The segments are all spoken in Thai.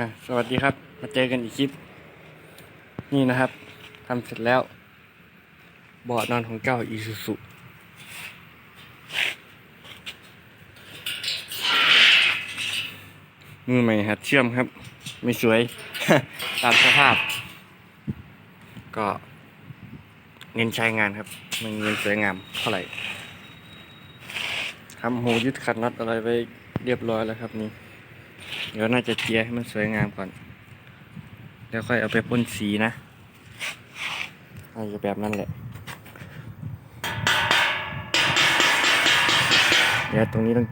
อะสวัสดีครับ มาเจอกันอีกคลิป นี่นะครับทำเสร็จแล้วเบาะนอนของเจ้าอีซูซุมือใหม่หัดเชื่อมครับ ไม่สวย ตามสภาพ ก็เน้นใช้งานครับมันเงินสวยงามเท่าไหร่ทำหูยึดขัดน็อตอะไรไปเรียบร้อยแล้วครับนี่ ดี๋ยวน่าจะเจียให้มันสวยงามก่อนแล้วค่อยเอาไปพ่นสีนะน่าจะแบบนั้นแหละ เดี๋ยวตรงนี้ต้อง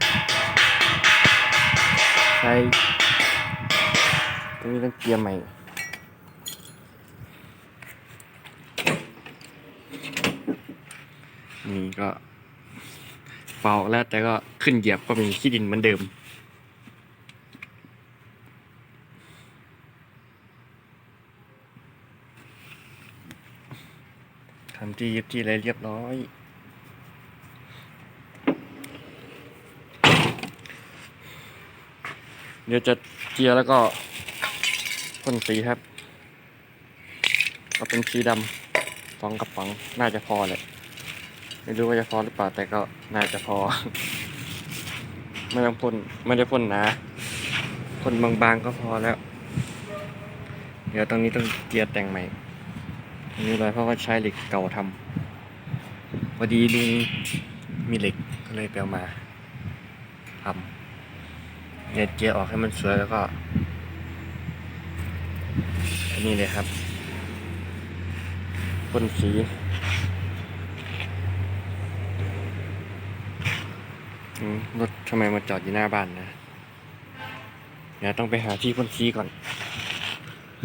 ใช้ตรงนี้ต้องเจียใหม่นี่ก็เป่าแล้วแต่ก็ขึ้นเหยียบก็มีขี้ดินเหมือนเดิม ทำที่ยึดที่อะไรเรียบร้อย เดี๋ยวจะเจียแล้วก็พ่นสีครับก็เป็นสีดำสองกระป๋องน่าจะพอเลยไม่รู้ว่าจะพอหรือเปล่าแต่ก็น่าจะพอ ไม่ต้องพ่นไม่ได้พ่นหนาพ่นบางๆก็พอแล้ว เดี๋ยวตรงนี้ต้องเจียแต่งใหม่ อันนี้เลยเพราะว่าใช้เหล็กเก่าทำพอดีลุงมีเหล็กก็เลยไปเอามาทำเนี่ยเจียออกให้มันสวยแล้วก็ อันนี้เลยครับพ่นสีรถทำไมมาจอดอยู่หน้าบ้านนะเดี๋ยวต้องไปหาที่พ่นสีก่อน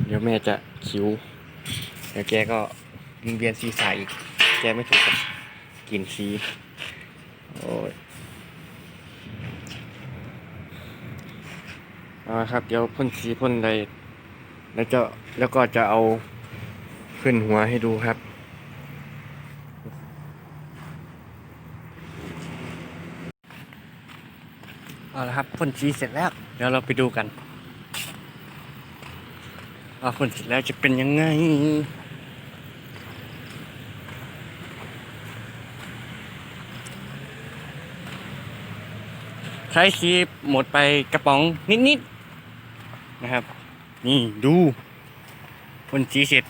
เดี๋ยวแม่จะคิ้ว เดี๋ยวแกก็วิงเวียนศีรษะอีก แกไม่ถูกกับกลิ่นสีโอ้ยเอาละครับ เดี๋ยวพ่นสีพ่นอะไรแล้วจะแล้วก็จะเอาขึ้นหัวให้ดูครับเอาละครับพ่นสีเสร็จแล้ว เดี๋ยวเราไปดูกันว่าพ่นเสร็จแล้วจะเป็นยังไง ใช้ครีมหมดไปกระป๋องนิดๆนะครับ นี่ดูพ่นสีเสร็จ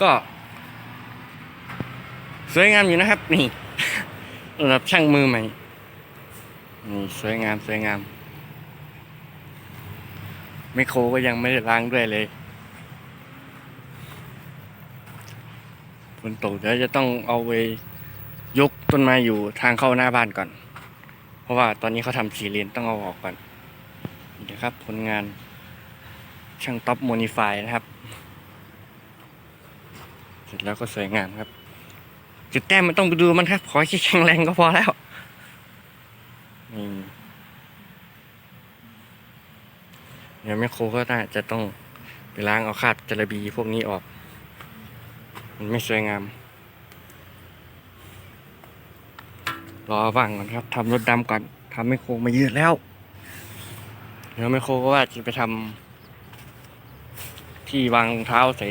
ก็ สวยงามอยู่นะครับ นี่สำหรับช่างมือใหม่นี่สวยงามสวยงามไมโครก็ยังไม่ได้ล้างด้วยเลยฝนตกเดี๋ยวจะต้องเอาไปยกต้นไม้อยู่ทางเข้าหน้าบ้านก่อน ราะว่าตอนนี้เขาทำสีเลนต้องเอาออกก่อนนี่นะครับผลงานช่างท็อปโมนิฟายนะครับ เสร็จแล้วก็สวยงามครับ จุดแต้มมันต้องไปดูมันครับ ขอแค่แข็งแรงก็พอแล้วนี่เดี๋ยวแม่โครก็น่าจะต้องไปล้างเอาคราบจระบีพวกนี้ออก มันไม่สวยงาม รอว่างก่อนครับทำรถดำก่อนทำแม่โครมายืดแล้วเดี๋ยวแม่โครก็ว่าจะไปทำที่วางรองเท้าใส่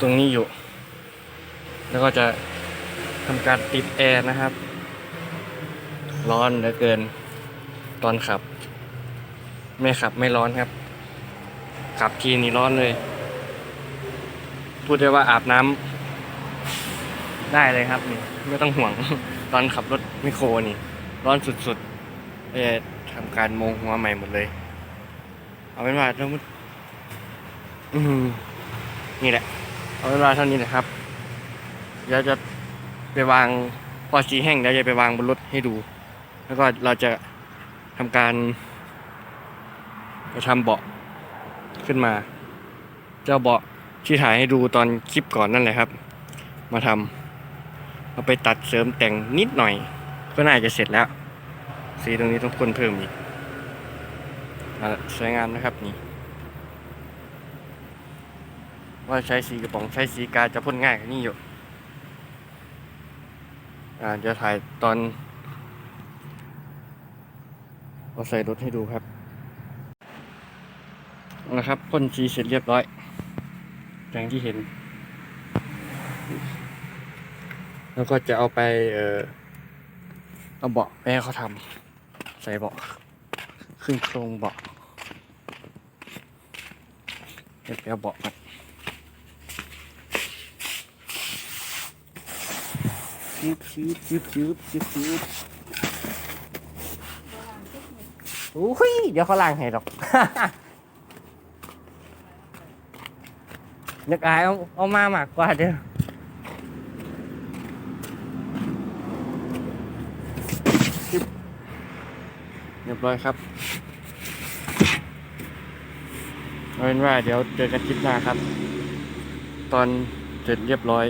ตรงนี้อยู่ แล้วก็จะทำการติดแอร์นะครับ ร้อนเหลือเกิน ตอนขับ ไม่ขับไม่ร้อนครับ ขับทีนี่ร้อนเลย พูดได้ว่าอาบน้ำ ได้เลยครับนี่ไม่ต้องห่วง ตอนขับรถไมโครนี่ ร้อนสุดๆเลยทำการโมงหัวใหม่หมดเลย เอาเป็นว่าเราอืมนี่แหละ เอาเว่าเท่านี้แหละครับเดี๋ยวจะไปวางพอสีแห้งเดี๋ยวจะไปวางบนรถให้ดู แล้วก็เราจะทำการจะทำเบาะขึ้นมา เจ้าเบาะที่ถ่ายให้ดูตอนคลิปก่อนนั่นแหละครับ มาทำ เอาไปตัดเสริมแต่งนิดหน่อย ก็น่าจะเสร็จแล้ว สีตรงนี้ต้องพ่นเพิ่มอีกสวยงามนะครับนี่ ว่าใช้สีกระป๋องใช้สีกาจะพ่นง่ายกว่านี้อยู่อ่าจะถ่ายตอนเอาใส่รถให้ดูครับนะครับพ่นสีเสร็จเรียบร้อย อย่างที่เห็น แล้วก็จะเอาไป เออเอาเบาะไปให้เขาทำใส่เบาะขึ้นโครงเบาะเดี๋ยวไปเอาเบาะกันชืบชืบชืบชืบชืบชืบโอ้ยเดี๋ยวเขาล้างให้หรอก นึกอายเอาเอามามากกว่าเด้อ เรีย บร้อยครับเอาเป็นว่าเดี๋ยวเจอกันคลิปหน้าครับ ตอนเสร็จเรียบร้อย